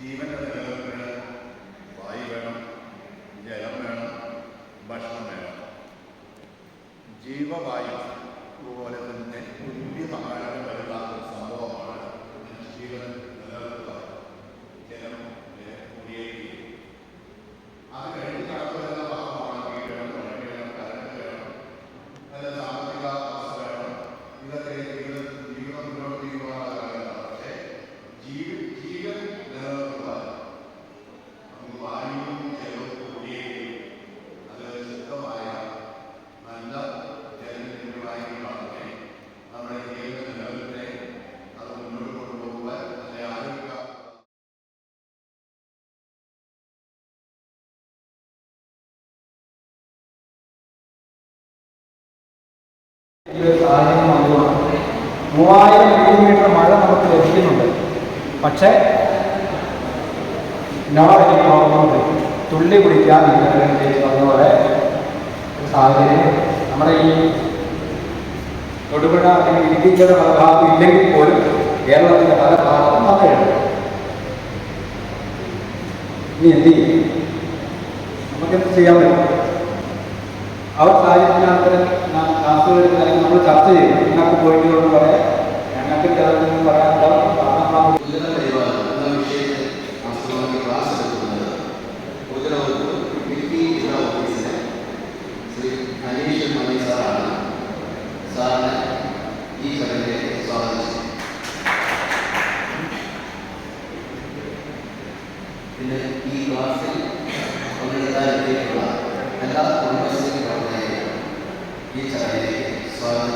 ജീവന്റെ നിലനിൽപ്പിന് വായു വേണം ജലം വേണം ഭക്ഷണം വേണം. ജീവവായു പോലെ തന്നെ തുല്യസമാനം ഈ ഒരു സാഹചര്യം വന്നുകൊണ്ട് മൂവായിരം മില്ലിമീറ്റർ മഴ നമുക്ക് ലഭിക്കുന്നുണ്ട്. പക്ഷേ നോ എനി പ്രോബ്ലം തുള്ളി കുടിക്കാൻ ഇന്നലെ പറഞ്ഞ ഒരു സാഹചര്യം. നമ്മുടെ ഈ തൊടുപുഴ അല്ലെങ്കിൽ ഇടുക്കിയുടെ പല ഭാഗത്തും ഇല്ലെങ്കിൽ പോലും കേരളത്തിന്റെ പല ഭാഗത്തും മഴയുണ്ട്. ഇനി എന്ത് ചെയ്യും? നമുക്കെന്ത് ചെയ്യാൻ പറ്റും? അവർ സാഹചര്യത്തിനകത്ത് കാസുകളിൽ അല്ലെങ്കിൽ നമ്മൾ ചർച്ച ചെയ്യും നിങ്ങൾക്ക് പോയിന്റുകളോട് പറയാം ഞങ്ങൾക്ക് ചിലതൊന്നും പറയാനുണ്ടാവും കാരണം ഉന്നത പരിപാലനം എന്ന വിഷയത്തിൽ വാസ്തവത്തിൽ ക്ലാസ് എടുക്കുന്നത് പൊതുലോകത്ത് ഇടുക്കി ജില്ലാ ഓഫീസിലെ ശ്രീ അനീഷ് മണി സാറാണ് സാറിനെ ഈ ചടങ്ങിലേക്ക് സ്വാഗതം ചെയ്യും പിന്നെ ഈ ക്ലാസ്സിൽ പങ്കെടുക്കാനെത്തിയിട്ടുള്ള എല്ലാ Kudumbashree Peter and David, son